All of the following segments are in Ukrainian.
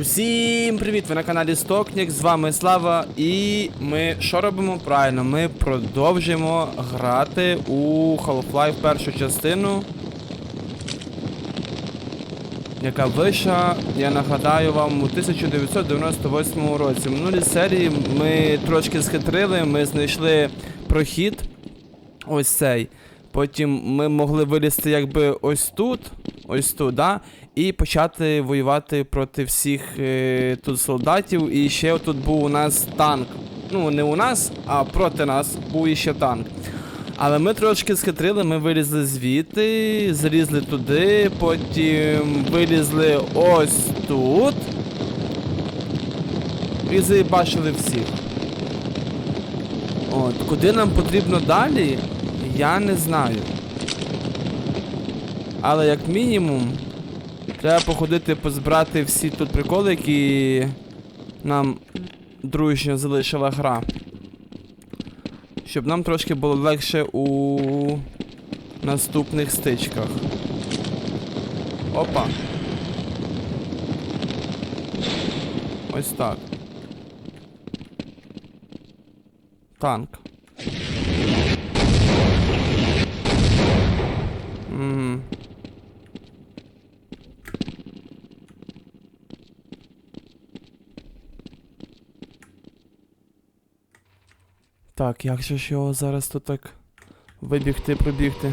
Усім привіт! Ви на каналі Стокнік, з вами Слава, і ми що робимо правильно? Ми продовжуємо грати у Half-Life першу частину. Яка вийшла, я нагадаю вам, у 1998 році. В минулій серії ми трошки схитрили, ми знайшли прохід. Ось цей. Потім ми могли вилізти якби ось тут, ось тут, да? і почати воювати проти всіх е, тут солдатів. І ще тут був у нас танк. Ну, не у нас, а проти нас був іще танк. Але ми трошки схитрили, ми вилізли звідти, залізли туди, потім вилізли ось тут. І заїбачили всіх. От, куди нам потрібно далі, я не знаю. Але як мінімум, треба походити позбирати всі тут приколи, які нам дружньо залишила гра. Щоб нам трошки було легше у наступних стичках. Опа. Ось так. Танк. Угу. Так, як же ж його зараз тут так вибігти, пробігти?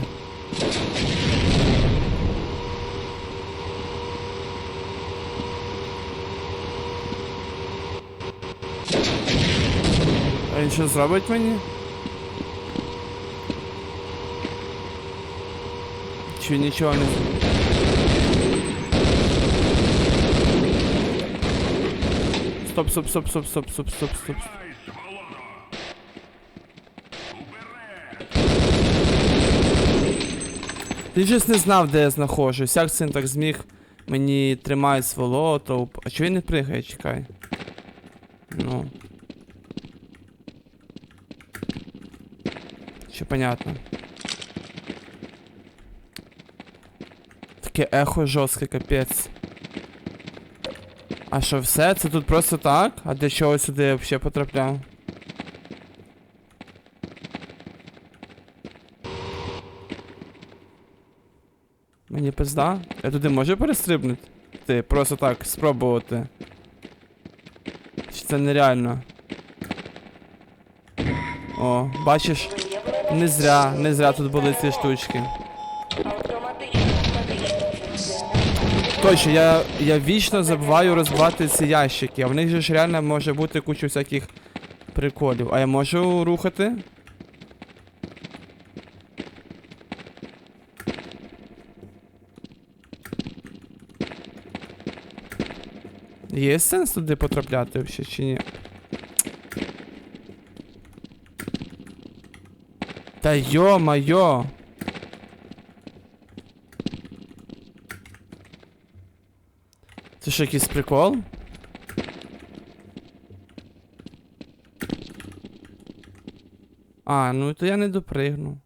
А він що зробить мені? Чи нічого не Стоп, стоп, стоп, стоп, стоп, стоп, стоп, стоп. Ти щось не знав, де я знаходжусь. Як він так зміг мені тримає сволото. А чого він не пригає, чекай. Ну. Ще понятно. Таке ехо жорстке, капець. А що все? Це тут просто так? А для чого сюди я взагалі потрапляв? Мені пизда? Я туди можу перестрибнути? Ти просто так спробувати. Чи це нереально? О, бачиш? Не зря, не зря тут були ці штучки. Точно, я, я вічно забуваю розбивати ці ящики, а в них же ж реально може бути куча всяких приколів. А я можу рухати? Є сенс туди потрапляти взагалі чи ні? Та йо-майо! Це що, якийсь прикол? А, ну то я не допригну.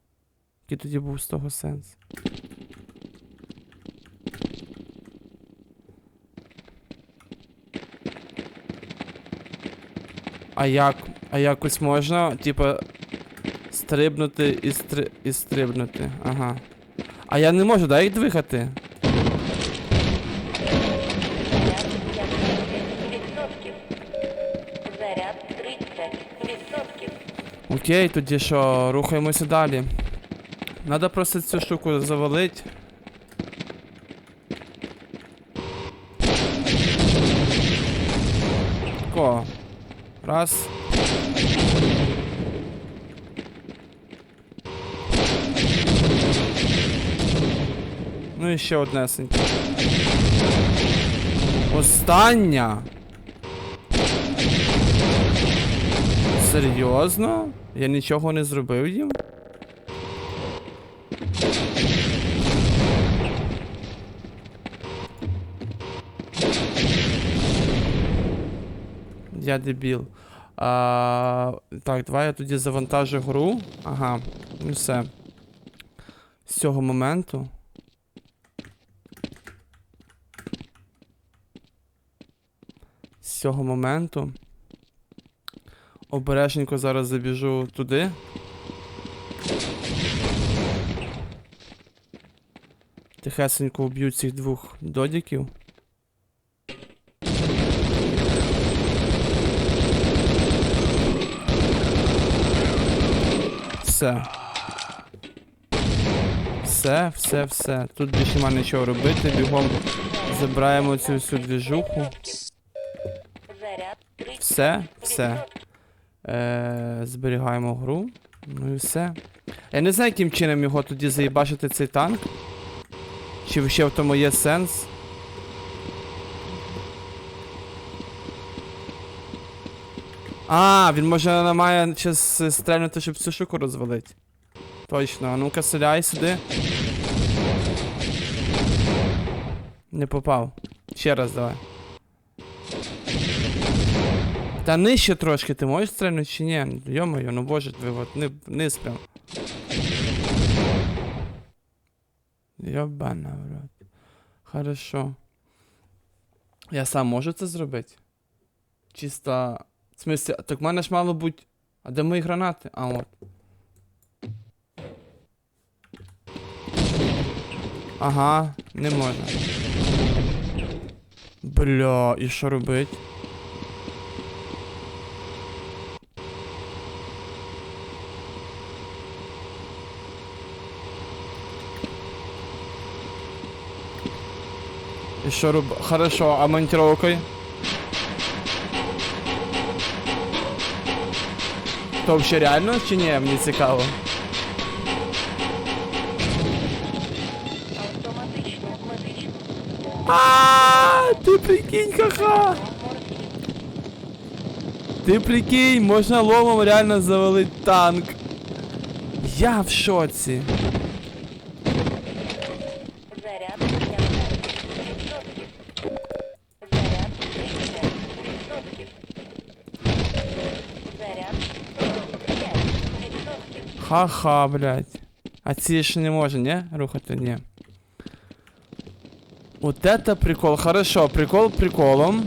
Який тоді був з того сенс? А як? А якось можна, типа, стрибнути і, стри... і стрибнути. Ага. А я не можу, да, їх двигати? Заряд 30%. Окей, тоді що, рухаємося далі. Надо просто цю штуку завалить. Раз. Ну і ще однесеньке. Остання. Серйозно? Я нічого не зробив їм? Я дебіл. А, так, давай я тоді завантажу гру. Ага, ну все. З цього моменту. з цього моменту. Обережненько зараз забіжу туди. Тихесенько уб'ю цих двох додіків. Все. Все, все, все. Тут більше нема нічого робити. Бігом забираємо цю всю двіжуху. Все, все. Е, зберігаємо гру. Ну і все. Я не знаю, яким чином його тоді заїбачити цей танк. Чи ще в тому є сенс. А, він може має час стрельнути, щоб цю штуку розвалити. Точно, а ну-ка селяй сюди. Не попав. Ще раз давай. Та нижче трошки, ти можеш стрельнути чи ні? Йо-моє, ну боже твій, от ни, вниз прям. Йобана, в рот. Хорошо. Я сам можу це зробити? Чисто. В смысле, так в мене ж мало бути. А де мої гранати? А от. Ага, не можна. Бля, і що робить? І що роб... Хорошо, а монтировкою? То взагалі реально чи ні? Мені цікаво. Автоматично медично. А, ти прикинь, ха-ха! Ти прикинь, можна ломом реально завалити танк. Я в шоці. Ха-ха, блядь. А ці ще не може, не? Рухати, ні. Вот это прикол. Хорошо, прикол приколом.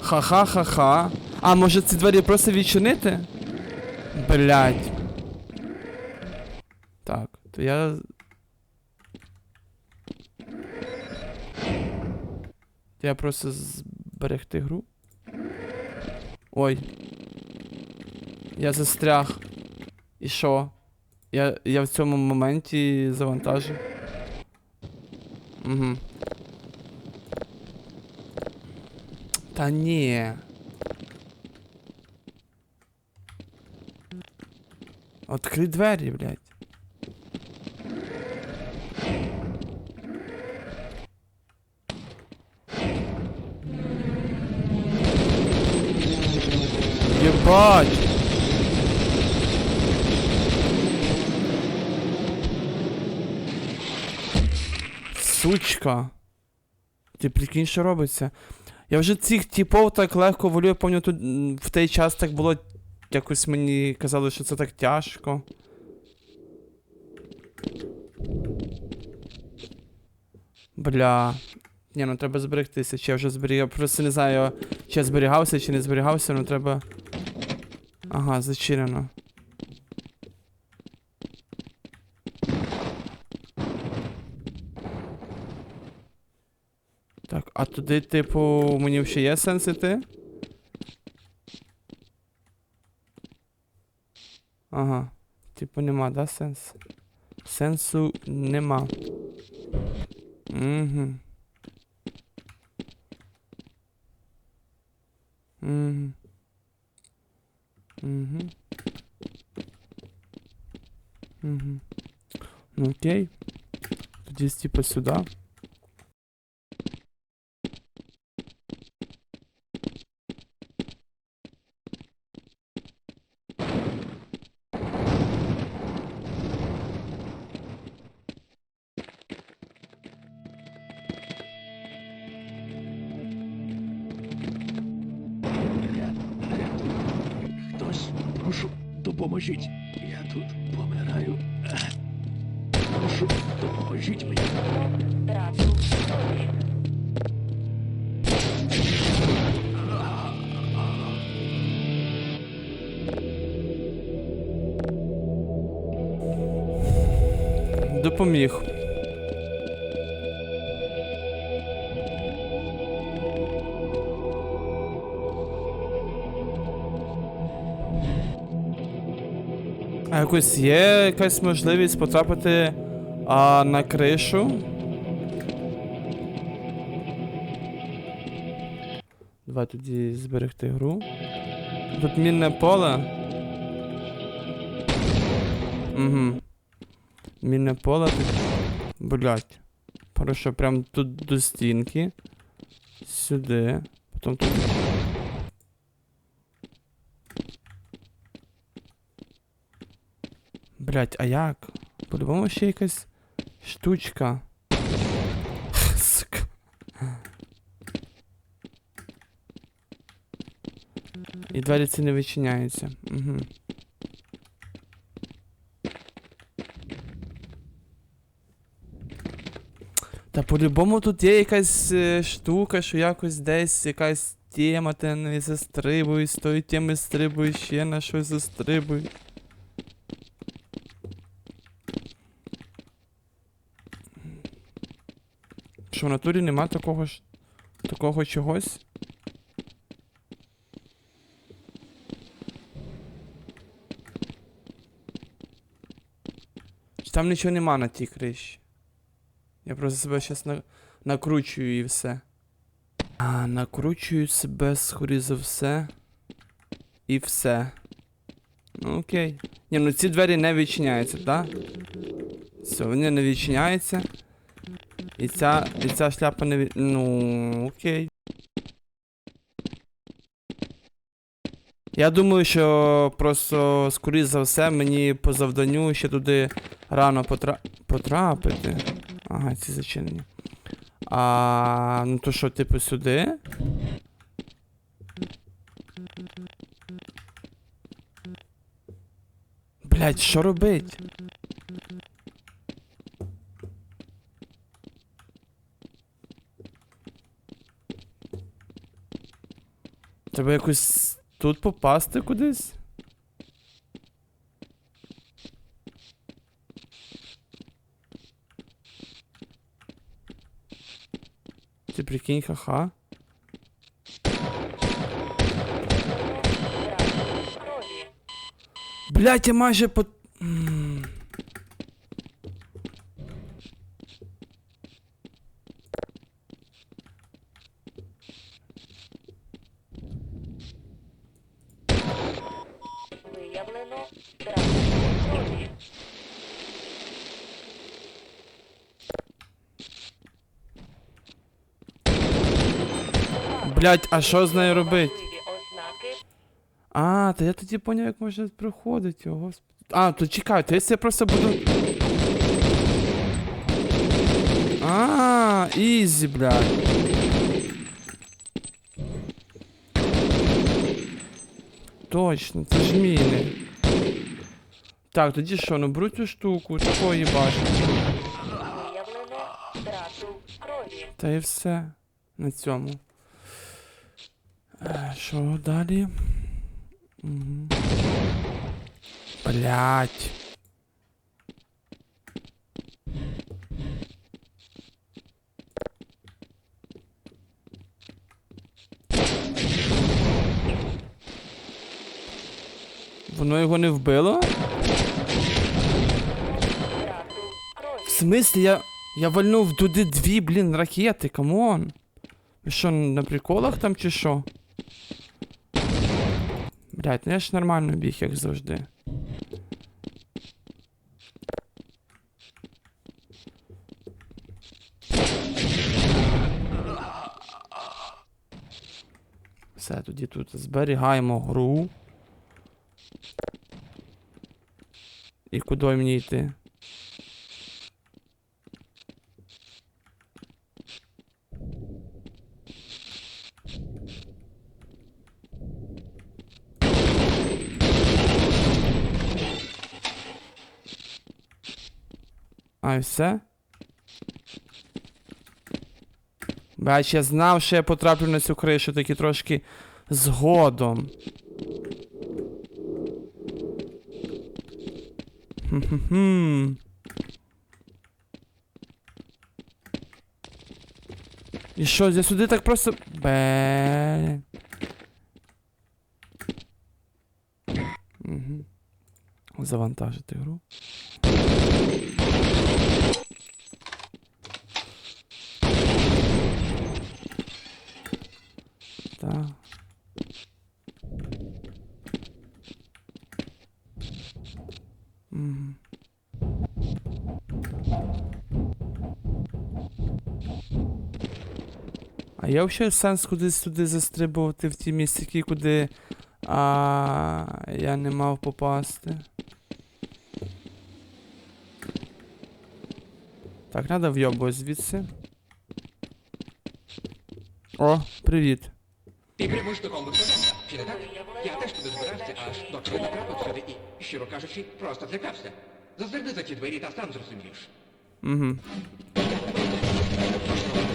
Ха-ха-ха-ха. А, може ці двері просто відчинити? Блядь. Так, то я. Я просто зберегти гру. Ой. Я застряг. І що? Я, я в цьому моменті завантажу. Угу. Та ні. Открий двері, блядь. Єбать! Сучка. Ти прикинь, що робиться? Я вже цих типов так легко волю, я пам'ятаю, тут в той час так було. Якось мені казали, що це так тяжко. Бля. Ні, ну треба зберегтися, чи я вже зберіг. Я просто не знаю, чи я зберігався, чи не зберігався, ну треба. Ага, зачинено. А туди, типу, мені ще є сенс іти? Ага. Типу нема, да, сенс? Сенсу нема. Угу. Угу. Угу. Угу. Ну окей. Тоді типу сюди. допоможіть. Я тут помираю. Прошу, допоможіть мені. Допоміг. А якось є якась можливість потрапити а, на кришу? Давай тоді зберегти гру. Тут мінне поле. Угу. Мінне поле. Блять. Хорошо, прям тут до стінки. Сюди. Потім тут. Блять, а як? По-любому ще якась штучка. Сука. І двері ці не відчиняються. Угу. Та по-любому тут є якась е, штука, що якось десь якась тема, ти на неї застрибуєш, з тої теми стрибуєш, ще на щось застрибуєш. Що в натурі нема такого ж. такого чогось? Там нічого нема на тій криші? Я просто себе зараз на... накручую і все. А, накручую себе, скоріше за все. І все. Ну окей. Ні, ну ці двері не відчиняються, так? Все, вони не відчиняються. І ця, і ця шляпа не від... Ну, окей. Я думаю, що просто, скоріш за все, мені по завданню ще туди рано потра... потрапити. Ага, ці зачинені. А, ну то що, типу, сюди? Блять, що робить? Треба якось тут попасти кудись? Ти прикинь, ха-ха. Блять, я майже по. Блять, а що з нею ознаки А, то я тоді поняв, як можна проходити, о, господи. А, то чекай, то якщо я просто буду. А, ізі, блядь. Точно, це ж міни. Так, тоді що, ну беру цю штуку, втрату крові. Та і все. На цьому. Е, Що далі? Угу. Блять. Воно його не вбило? В смислі, я. Я вальнув туди дві, блін, ракети, камон. Що, на приколах там чи що? Блять, ну я ж нормально біг, як завжди. Все, тоді тут зберігаємо гру. І куди мені йти? А і все. Бач, я знав, що я потраплю на цю кришу, таки трошки згодом. Хм-хм-хм. І що, я сюди так просто... Бе. Угу. Завантажити гру. Так. А є взагалі сенс кудись туди застрибувати в ті містики, куди а, я не мав попасти. Так, треба вйобувати звідси. О, привіт. Ти прямуєш до комбо-квадранта, чи не так? Я теж туди збирався, аж доки не потрапив сюди і, щиро кажучи, просто злякався. Зазирни за ті двері та сам зрозумієш. Угу.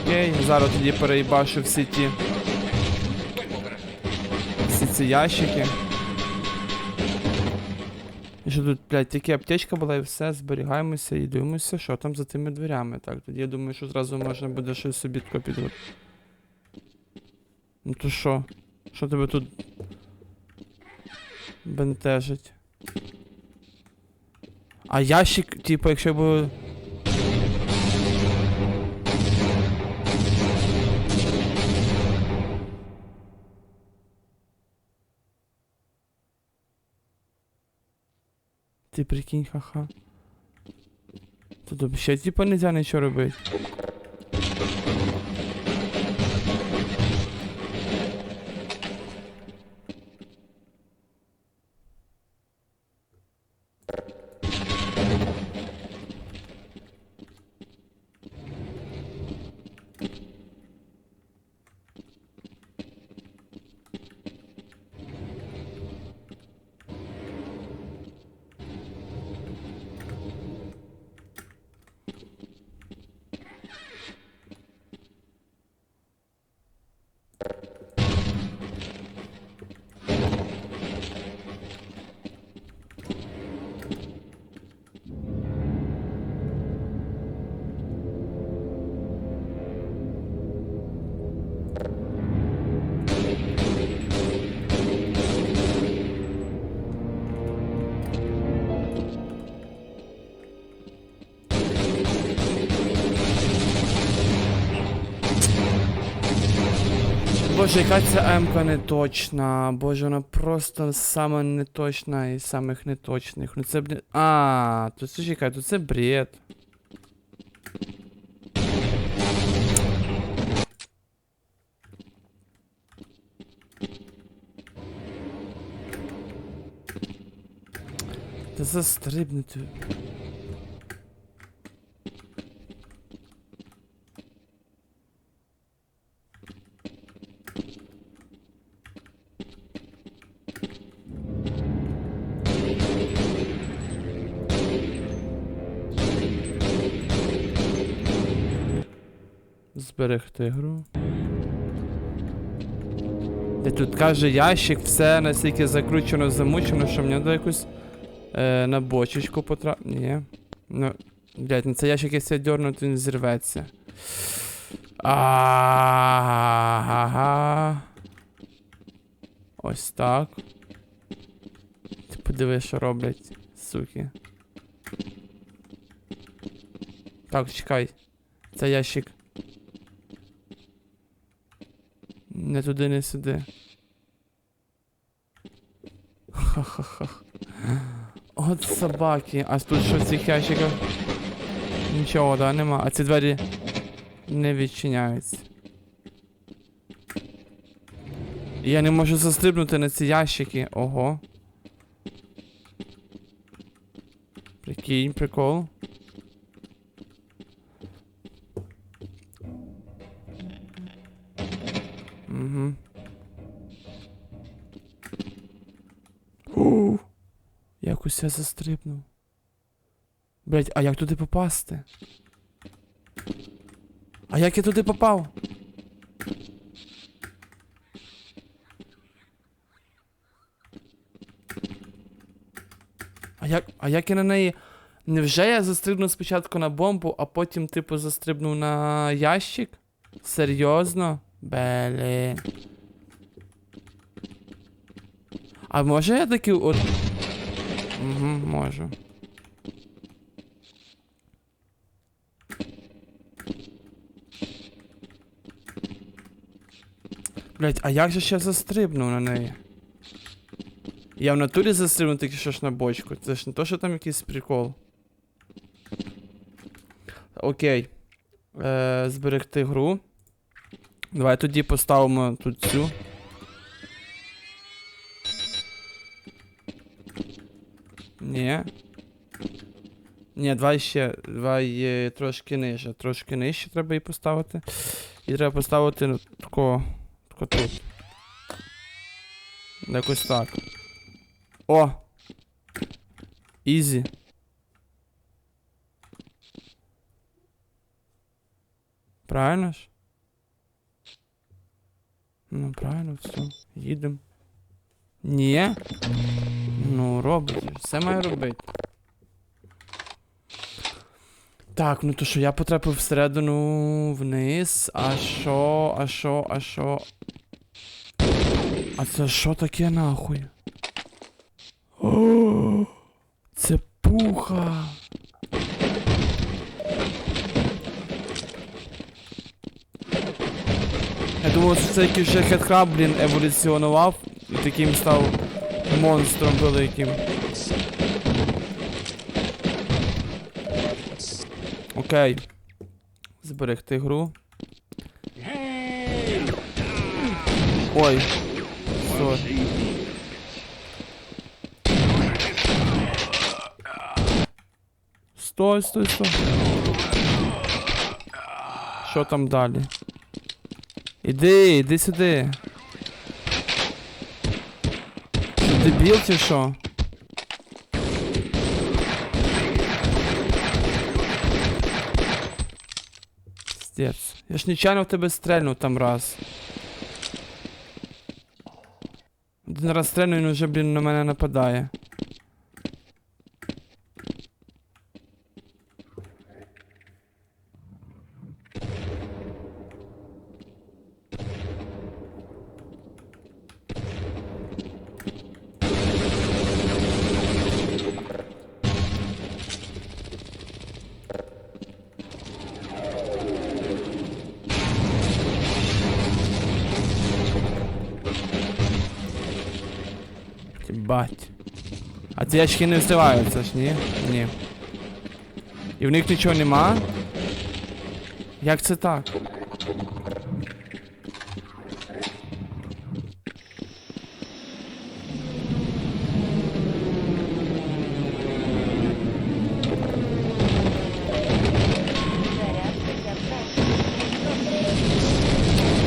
Окей, зараз тоді переїбашу всі ті. Всі ці ящики. Що тут, блядь, тільки аптечка була і все, зберігаємося і дивимося, що там за тими дверями. Так, тоді я думаю, що зразу можна буде щось собі тако підготувати. Ну то що? Що тебе тут бентежить? А ящик, типу, якщо б. Ти прикинь, ха-ха. Тут взагалі типа нельзя нічого робити. Боже, яка ця М-ка неточна. Боже, вона просто сама неточна із самих неточних. Ну це б. А, то це чекай, то це бред. Та застрибнути. Зберегти гру. Де тут каже ящик, все настільки закручено, замучено, що мені треба якусь е, на бочечку потра... Ні. Ну, блядь, ну це ящик, якщо я дерну, то він зірветься. Ага. Ось так. Ти подиви, що роблять, суки. Так, чекай. Це ящик. Не туди, не сюди. Ха-ха-ха. От собаки. А тут що в цих ящиках? Нічого, да, нема. А ці двері не відчиняються. Я не можу застрибнути на ці ящики. Ого. Прикинь, прикол. Угу. Ух. Якось я застрибнув. Блять, а як туди попасти? А як я туди попав? А як, а як я на неї. Невже я застрибнув спочатку на бомбу, а потім, типу, застрибнув на ящик? Серйозно? Блін. А може я таки от. Угу, можу. Блять, а як же ще застрибнув на неї? Я в натурі застрибнув тільки що ж на бочку. Це ж не то, що там якийсь прикол. Окей. Е, зберегти гру. Давай тоді поставимо тут цю. Ні. Ні, давай ще. Давай е, трошки нижче. Трошки нижче треба її поставити. І треба поставити ну, тако. Тако тут. Якось так. О! Ізі. Правильно ж? Ну, правильно, все. Їдемо. Ні. Ну, робить. Все має робити. Так, ну то що, я потрапив всередину вниз. А що, а що, а що? А це що таке нахуй? О, це пуха. Думав, що це якийсь ще хедкраб, блін, еволюціонував і таким став монстром великим. Окей. Зберегти гру. Ой. Сорі. Стой, стой, стой. Що там далі? Іди, іди сюди. Що, дебіл чи що? Стец. Я ж нечайно в тебе стрельнув там раз. Один раз стрельнув, він вже, блін, на мене нападає. Ці очки не встиваються ж, ні? Ні. І в них нічого нема? Як це так?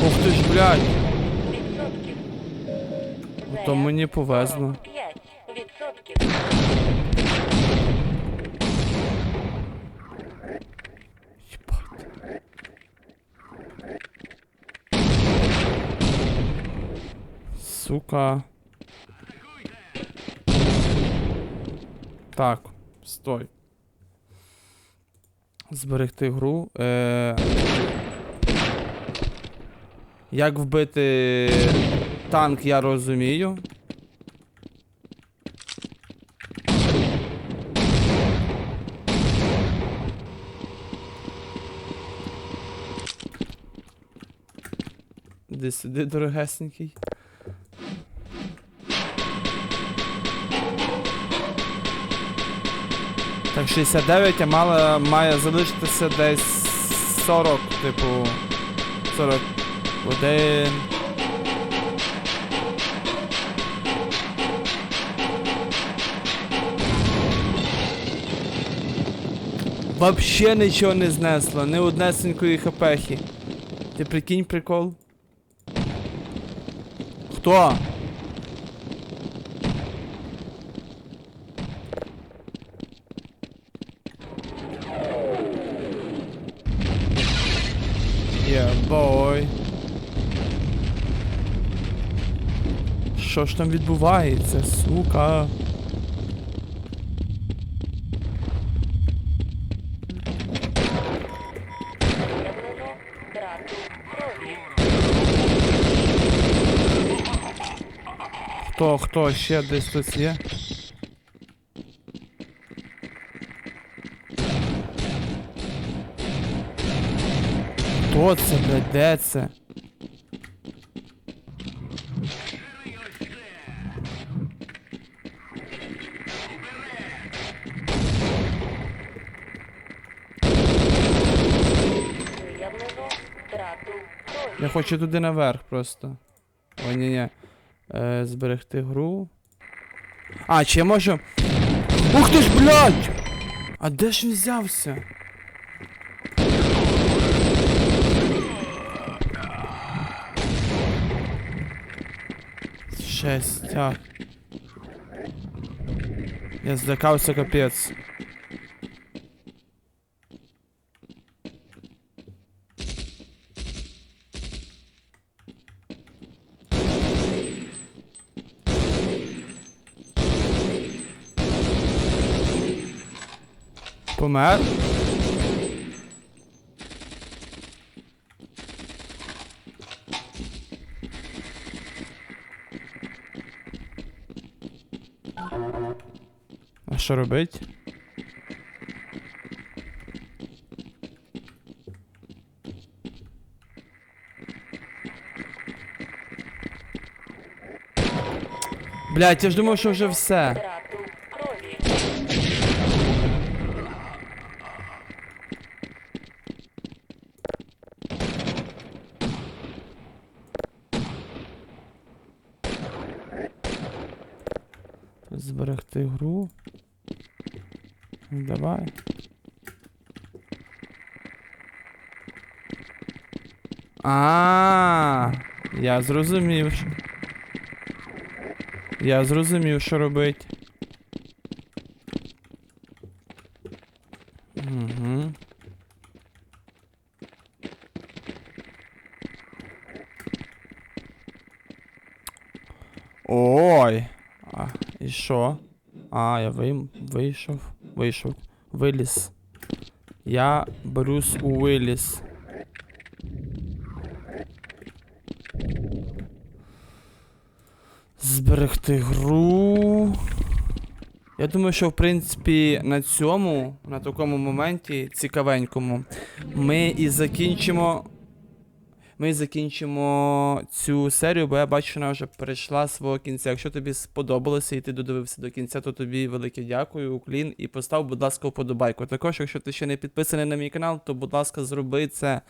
Ух ти ж, блядь. То мені повезло. Сука. Так, стой. Зберегти гру. Е... Як вбити танк, я розумію. Іди сюди, дорогесенький. Так, 69, а мала, має залишитися десь 40, типу. 41. Вообще нічого не знесло, ні однесенької хпхи. Ти прикинь прикол? Хто? Що ж там відбувається, сука? Хто, хто ще десь тут є? Хто це, блядь, де це? Хочу туди наверх просто. Ой, ні, ні. Е, зберегти гру. А, чи я можу. Ух ти ж, блядь! А де ж він взявся? Шестяк. Я злякався капець. Помер? А що робить? Блять, я ж думав, що вже все. Зберегти гру. Давай. А, я зрозумів. Я зрозумів, що робить. Угу. Ой. А, і що? А, я вийм... вийшов. Вийшов. Виліз. Я Брюс Уилліс. Зберегти гру. Я думаю, що в принципі на цьому, на такому моменті цікавенькому, ми і закінчимо. Ми закінчимо цю серію, бо я бачу, що вона вже перейшла свого кінця. Якщо тобі сподобалося і ти додивився до кінця, то тобі велике дякую, уклін, і постав, будь ласка, вподобайку. Також, якщо ти ще не підписаний на мій канал, то будь ласка, зроби це.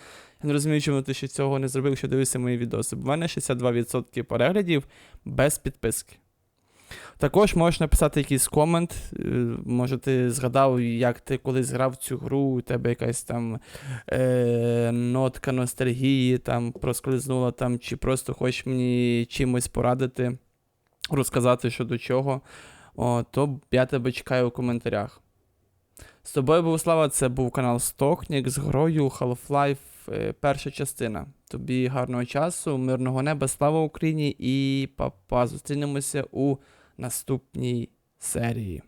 Я не розумію, чому ти ще цього не зробив, якщо дивишся мої відоси. Бо в мене 62% переглядів без підписки. Також можеш написати якийсь комент. е, Може, ти згадав, як ти колись грав цю гру, у тебе якась там е, нотка ностальгії там проскользнула, там, чи просто хочеш мені чимось порадити, розказати, що до чого, о, то я тебе чекаю у коментарях. З тобою був Слава, це був канал Стокнік з грою Half-Life е, перша частина. Тобі гарного часу, мирного неба, слава Україні і па-па. Зустрінемося у наступній серії.